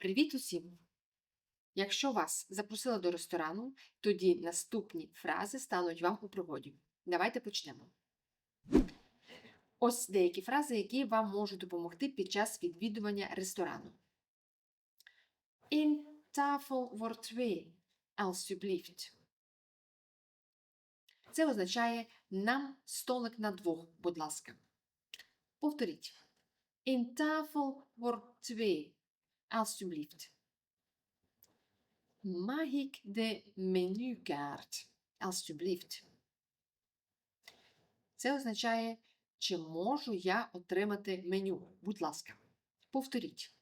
Привіт усім! Якщо вас запросили до ресторану, тоді наступні фрази стануть вам у пригоді. Давайте почнемо. Ось деякі фрази, які вам можуть допомогти під час відвідування ресторану. In tafel voor twee, alsjeblieft. Це означає нам столик на двох, будь ласка. Повторіть. In tafel voor twee, alsjeblieft. Mag ik de menukaart, alsjeblieft? Це означає, чи можу я отримати меню, будь ласка. Повторіть.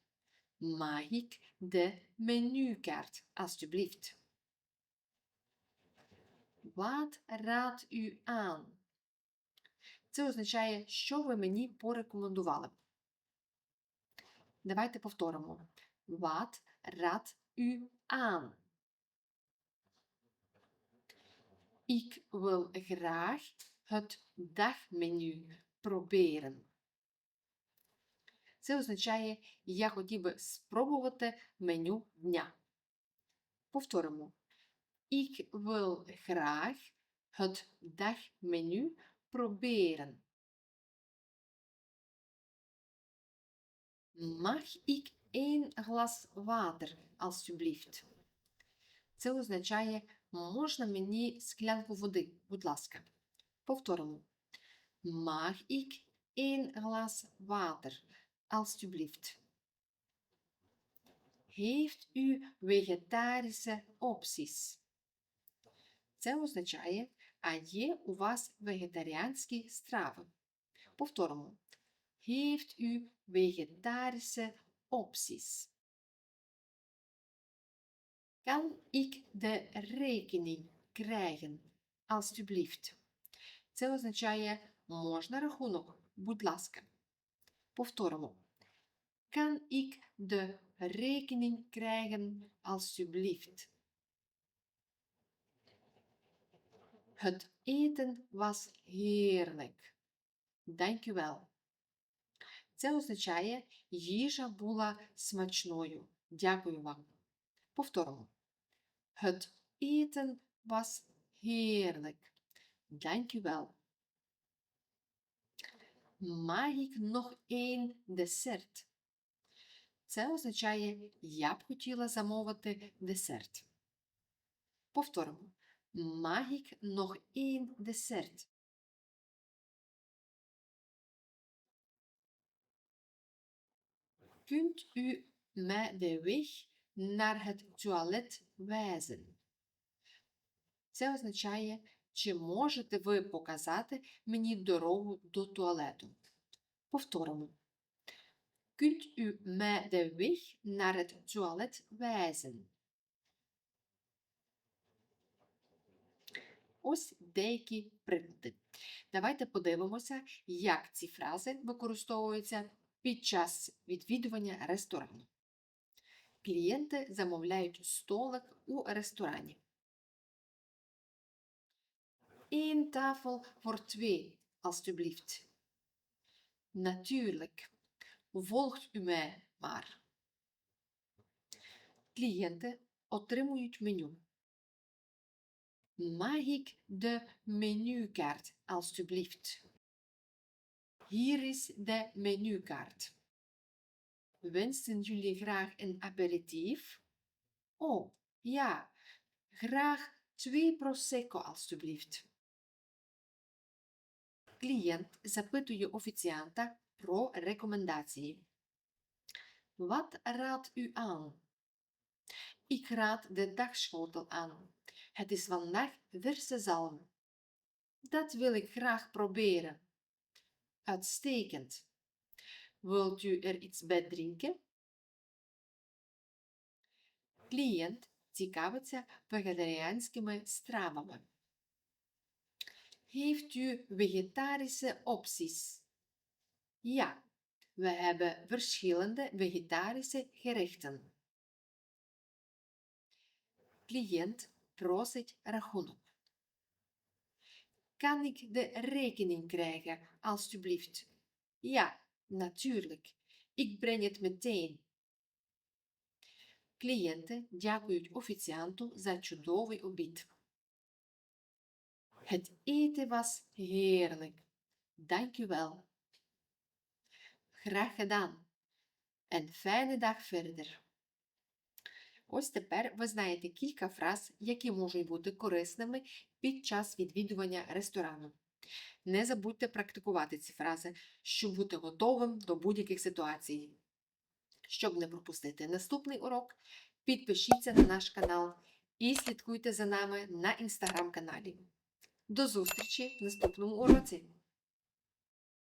Mag ik de menukaart, alsjeblieft? Wat raadt u aan? Це означає, що ви мені порекомендували. Давайте повторимо. Wat raadt u aan? Ik wil graag het dagmenu proberen. Це означає, я хотів би спробувати меню дня. Повторимо. Ik wil graag het dagmenu proberen. Mag ik één glas water, alsjeblieft? Це означає, можна мені склянку води, будь ласка. Повторимо. Mag ik één glas water, alsjeblieft? Heeft u vegetarische opties? Це означає, а є у вас вегетаріанські страви. Повторимо. Heeft u vegetarische opties? Kan ik de rekening krijgen, alsjeblieft? Це означає можна рахунок, будь ласка. Повторимо. Kan ik de rekening krijgen, alsjeblieft? Het eten was heerlijk. Dank u wel. Це означає, їжа була смачною. Дякую вам. Повторимо. Het eten was heerlijk. Dank u wel. Mag ik nog één dessert? Це означає, я б хотіла замовити десерт. Повторимо. Mag ik nog één dessert? Kunt u mij de weg naar het toilet wijzen? Це означає, чи можете ви показати мені дорогу до туалету? Повторимо. Kunt u mij de weg naar het toilet wijzen? Ось деякі приклади. Давайте подивимося, як ці фрази використовуються під час відвідування ресторану. Клієнти замовляють столик у ресторані. Eén tafel voor twee, alstublieft. Natuurlijk. Volgt u mij maar. Клієнти отримують меню. Mag ik de menukaart, alstublieft? Hier is de menukaart. Wensen jullie graag een aperitief? Oh, ja. Graag twee prosecco, alstublieft. Клієнт запитує офіціанта про рекомендації. Wat raadt u aan? Ik raad de dagschotel aan. Het is vandaag verse zalm. Dat wil ik graag proberen. Uitstekend. Wilt u er iets bij drinken? Клієнт цікавиться вегетаріанськими стравами. Heeft u vegetarische opties? Ja, we hebben verschillende vegetarische gerechten. Cliënt prosить rachunok. Kan ik de rekening krijgen, alstublieft? Ja, natuurlijk. Ik breng het meteen. Клієнти дякують офіціанту за чудовий обід. Het eten was heerlijk. Dank u wel. Graag gedaan. En fijne dag verder. Ось тепер ви знаєте кілька фраз, які можуть бути корисними під час відвідування ресторану. Не забудьте практикувати ці фрази, щоб бути готовим до будь-яких ситуацій. Щоб не пропустити наступний урок, підпишіться на наш канал і слідкуйте за нами на інстаграм-каналі. До зустрічі в наступному уроці!